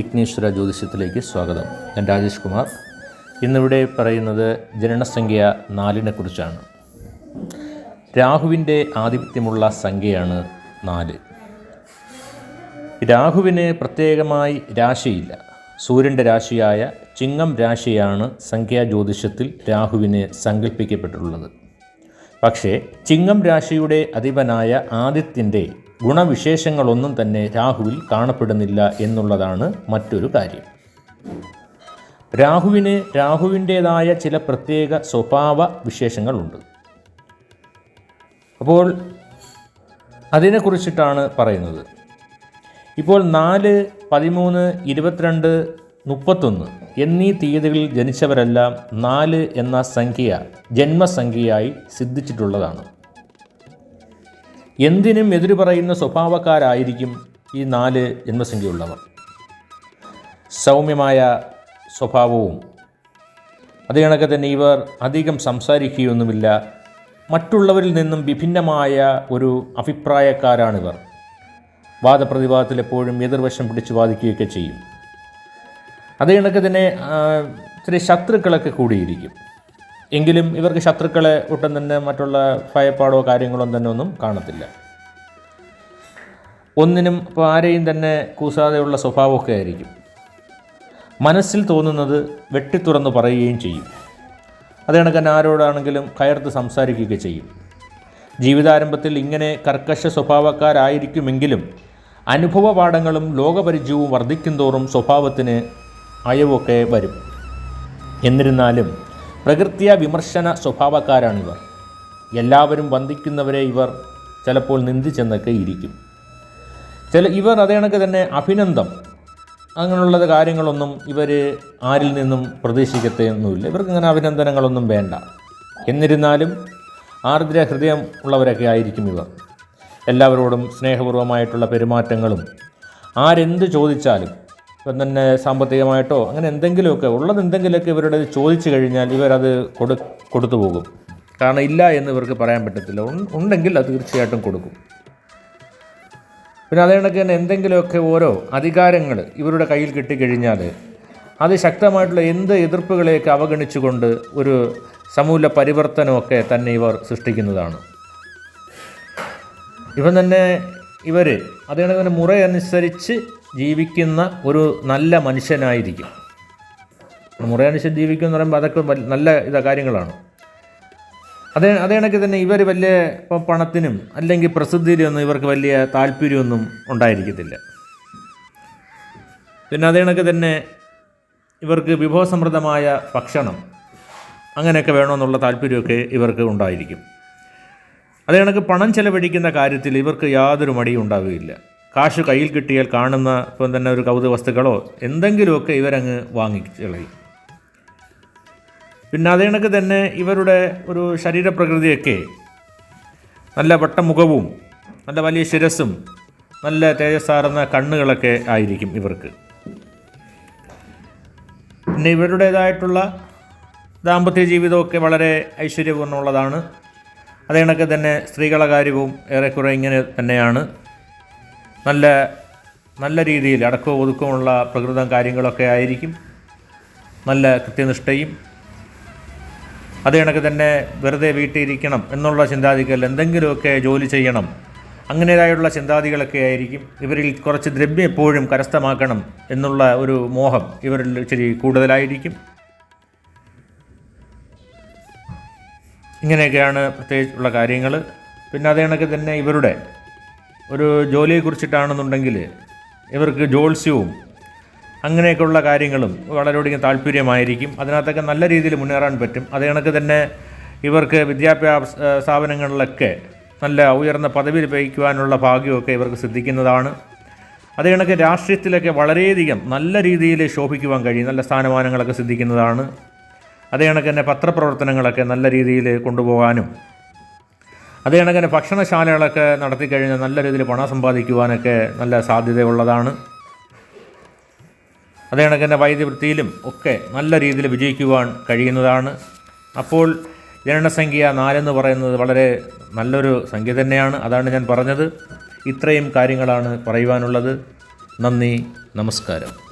വിഘ്നേശ്വര ജ്യോതിഷത്തിലേക്ക് സ്വാഗതം. ഞാൻ രാജേഷ് കുമാർ. ഇന്നിവിടെ പറയുന്നത് ജനനസംഖ്യ നാലിനെ കുറിച്ചാണ്. രാഹുവിന്റെ ആധിപത്യമുള്ള സംഖ്യയാണ് നാല്. രാഹുവിന് പ്രത്യേകമായി രാശിയില്ല. സൂര്യന്റെ രാശിയായ ചിങ്ങം രാശിയാണ് സംഖ്യാ ജ്യോതിഷത്തിൽ രാഹുവിന് സങ്കല്പിക്കപ്പെട്ടിട്ടുള്ളത് പക്ഷേ ചിങ്ങം രാശിയുടെ അധിപനായ ആദിത്യന്റെ ഗുണവിശേഷങ്ങളൊന്നും തന്നെ രാഹുവിൽ കാണപ്പെടുന്നില്ല എന്നുള്ളതാണ് മറ്റൊരു കാര്യം. രാഹുവിന് രാഹുവിന്റേതായ ചില പ്രത്യേക സ്വഭാവ വിശേഷങ്ങളുണ്ട്. അപ്പോൾ അതിനെക്കുറിച്ചിട്ടാണ് പറയുന്നത്. ഇപ്പോൾ നാല് പതിമൂന്ന് ഇരുപത്തിരണ്ട് മുപ്പത്തൊന്ന് എന്നീ തീയതികളിൽ ജനിച്ചവരെല്ലാം നാല് എന്ന സംഖ്യ ജന്മസംഖ്യയായി സിദ്ധിച്ചിട്ടുള്ളതാണ്. എന്തിനും എതിര് പറയുന്ന സ്വഭാവക്കാരായിരിക്കും ഈ നാല് ജന്മസംഖ്യയുള്ളവർ. സൗമ്യമായ സ്വഭാവവും അതേ തന്നെ ഇവർ അധികം സംസാരിക്കുകയൊന്നുമില്ല. മറ്റുള്ളവരിൽ നിന്നും വിഭിന്നമായ ഒരു അഭിപ്രായക്കാരാണിവർ. വാദപ്രതിവാദത്തിൽ എപ്പോഴും എതിർവശം പിടിച്ച് വാദിക്കുകയൊക്കെ ചെയ്യും. അതേ തന്നെ ഇത്തിരി ശത്രുക്കളൊക്കെ കൂടിയിരിക്കും. എങ്കിലും ഇവർക്ക് ശത്രുക്കളെ ഒട്ടും തന്നെ മറ്റുള്ള ഭയപ്പാടോ കാര്യങ്ങളോ തന്നെ ഒന്നും കാണത്തില്ല. ഒന്നിനും ഇപ്പോൾ ആരെയും തന്നെ കൂസാതെയുള്ള സ്വഭാവമൊക്കെ ആയിരിക്കും. മനസ്സിൽ തോന്നുന്നത് വെട്ടിത്തുറന്ന് പറയുകയും ചെയ്യും. അത് കണക്ക് തന്നെ ആരോടാണെങ്കിലും കയർത്ത് സംസാരിക്കുകയൊക്കെ ചെയ്യും. ജീവിതാരംഭത്തിൽ ഇങ്ങനെ കർക്കശ സ്വഭാവക്കാരായിരിക്കുമെങ്കിലും അനുഭവ പാഠങ്ങളും ലോകപരിചയവും വർദ്ധിക്കും തോറും സ്വഭാവത്തിന് അയവൊക്കെ വരും. എന്നിരുന്നാലും പ്രകൃത്യ വിമർശന സ്വഭാവക്കാരാണിവർ. എല്ലാവരും വന്ദിക്കുന്നവരെ ഇവർ ചിലപ്പോൾ നിന്ദിച്ചെന്നൊക്കെ ഇരിക്കും. ചില ഇവർ അതേ കണക്ക് തന്നെ അഭിനന്ദം. അങ്ങനെയുള്ള കാര്യങ്ങളൊന്നും ഇവർ ആരിൽ നിന്നും പ്രതീക്ഷിക്കത്തൊന്നുമില്ല ഇവർക്ക് ഇങ്ങനെ അഭിനന്ദനങ്ങളൊന്നും വേണ്ട. എന്നിരുന്നാലും ആർദ്ര ഹൃദയം ഉള്ളവരൊക്കെ ആയിരിക്കും ഇവർ. എല്ലാവരോടും സ്നേഹപൂർവമായിട്ടുള്ള പെരുമാറ്റങ്ങളും ആരെന്ത് ചോദിച്ചാലും ഇപ്പം തന്നെ സാമ്പത്തികമായിട്ടോ അങ്ങനെ എന്തെങ്കിലുമൊക്കെ ഉള്ളത് എന്തെങ്കിലുമൊക്കെ ഇവരുടെ ചോദിച്ചു കഴിഞ്ഞാൽ ഇവരത് കൊടു കൊടുത്തു പോകും. കാരണം ഇല്ല എന്ന് ഇവർക്ക് പറയാൻ പറ്റത്തില്ല. ഉണ്ടെങ്കിൽ അത് തീർച്ചയായിട്ടും കൊടുക്കും. പിന്നെ അതേ കണക്ക് തന്നെ എന്തെങ്കിലുമൊക്കെ ഓരോ അധികാരങ്ങൾ ഇവരുടെ കയ്യിൽ കിട്ടിക്കഴിഞ്ഞാൽ അത് ശക്തമായിട്ടുള്ള എന്ത് എതിർപ്പുകളെയൊക്കെ അവഗണിച്ചുകൊണ്ട് ഒരു സമൂല പരിവർത്തനമൊക്കെ തന്നെ ഇവർ സൃഷ്ടിക്കുന്നതാണ്. ഇവൻ തന്നെ ഇവർ അതേ കണക്ക് തന്നെ മുറയനുസരിച്ച് ജീവിക്കുന്ന ഒരു നല്ല മനുഷ്യനായിരിക്കും. മുറയനുസരിച്ച് ജീവിക്കുക എന്ന് പറയുമ്പോൾ അതൊക്കെ നല്ല ഇതാ കാര്യങ്ങളാണ്. അതേ അതേ കണക്ക് തന്നെ ഇവർ വലിയ ഇപ്പോൾ പണത്തിനും അല്ലെങ്കിൽ പ്രസിദ്ധിയിലൊന്നും ഇവർക്ക് വലിയ താല്പര്യമൊന്നും ഉണ്ടായിരിക്കത്തില്ല. പിന്നെ അതേ കണക്ക് തന്നെ ഇവർക്ക് വിഭവസമൃദ്ധമായ ഭക്ഷണം അങ്ങനെയൊക്കെ വേണമെന്നുള്ള താല്പര്യമൊക്കെ ഇവർക്ക് ഉണ്ടായിരിക്കും. അതേ കണക്ക് പണം ചെലവഴിക്കുന്ന കാര്യത്തിൽ ഇവർക്ക് യാതൊരു മടിയും ഉണ്ടാവുകയില്ല. കാശ് കയ്യിൽ കിട്ടിയാൽ കാണുന്ന ഇപ്പം തന്നെ ഒരു കൗതുക വസ്തുക്കളോ എന്തെങ്കിലുമൊക്കെ ഇവരങ്ങ് വാങ്ങിക്കളയും പിന്നെ അതേ കണക്ക് തന്നെ ഇവരുടെ ഒരു ശരീരപ്രകൃതിയൊക്കെ നല്ല വട്ടമുഖവും നല്ല വലിയ ശിരസും നല്ല തേജസ്സാർന്ന കണ്ണുകളൊക്കെ ആയിരിക്കും ഇവർക്ക്. പിന്നെ ഇവരുടേതായിട്ടുള്ള ദാമ്പത്യ ജീവിതമൊക്കെ വളരെ ഐശ്വര്യപൂർണമുള്ളതാണ് അതേ കണക്ക് തന്നെ സ്ത്രീകളെ കാര്യവും ഏറെക്കുറെ ഇങ്ങനെ തന്നെയാണ്. നല്ല നല്ല രീതിയിൽ അടക്കവും ഒതുക്കമുള്ള പ്രകൃതം കാര്യങ്ങളൊക്കെ ആയിരിക്കും. നല്ല കൃത്യനിഷ്ഠയും അതേ കണക്ക് തന്നെ വെറുതെ വീട്ടിലിരിക്കണം എന്നുള്ള ചിന്താഗതികൾ എന്തെങ്കിലുമൊക്കെ ജോലി ചെയ്യണം. അങ്ങനേതായുള്ള ചിന്താഗതികളൊക്കെ ആയിരിക്കും ഇവരിൽ കുറച്ച് ദ്രവ്യം എപ്പോഴും കരസ്ഥമാക്കണം എന്നുള്ള ഒരു മോഹം ഇവരിൽ ഇച്ചിരി കൂടുതലായിരിക്കും. ഇങ്ങനെയൊക്കെയാണ് പ്രത്യേകിച്ചുള്ള കാര്യങ്ങൾ പിന്നെ അതേ കണക്ക് തന്നെ ഇവരുടെ ഒരു ജോലിയെക്കുറിച്ചിട്ടാണെന്നുണ്ടെങ്കിൽ ഇവർക്ക് ജോത്സ്യവും അങ്ങനെയൊക്കെയുള്ള കാര്യങ്ങളും വളരെയധികം താല്പര്യമായിരിക്കും. അതിനകത്തൊക്കെ നല്ല രീതിയിൽ മുന്നേറാൻ പറ്റും. അതേ കണക്ക് തന്നെ ഇവർക്ക് വിദ്യാഭ്യാസ സ്ഥാപനങ്ങളിലൊക്കെ നല്ല ഉയർന്ന പദവി ലഭിക്കുവാനുള്ള ഭാഗ്യമൊക്കെ ഇവർക്ക് സിദ്ധിക്കുന്നതാണ്. അതേ കണക്ക് രാഷ്ട്രീയത്തിലൊക്കെ വളരെയധികം നല്ല രീതിയിൽ ശോഭിക്കുവാൻ കഴിയും. നല്ല സ്ഥാനമാനങ്ങളൊക്കെ സിദ്ധിക്കുന്നതാണ്. അതേ കണക്ക് തന്നെ പത്രപ്രവർത്തനങ്ങളൊക്കെ നല്ല രീതിയിൽ കൊണ്ടുപോകാനും അതേ കണക്ക് തന്നെ ഭക്ഷണശാലകളൊക്കെ നടത്തിക്കഴിഞ്ഞാൽ നല്ല രീതിയിൽ പണം സമ്പാദിക്കുവാനൊക്കെ നല്ല സാധ്യതയുള്ളതാണ്. അതേ തന്നെ വൈദ്യവൃത്തിയിലും ഒക്കെ നല്ല രീതിയിൽ വിജയിക്കുവാൻ കഴിയുന്നതാണ്. അപ്പോൾ ജനനസംഖ്യ നാലെന്ന് പറയുന്നത് വളരെ നല്ലൊരു സംഖ്യ തന്നെയാണ് അതാണ് ഞാൻ പറഞ്ഞത്. ഇത്രയും കാര്യങ്ങളാണ് പറയുവാനുള്ളത്. നന്ദി നമസ്കാരം.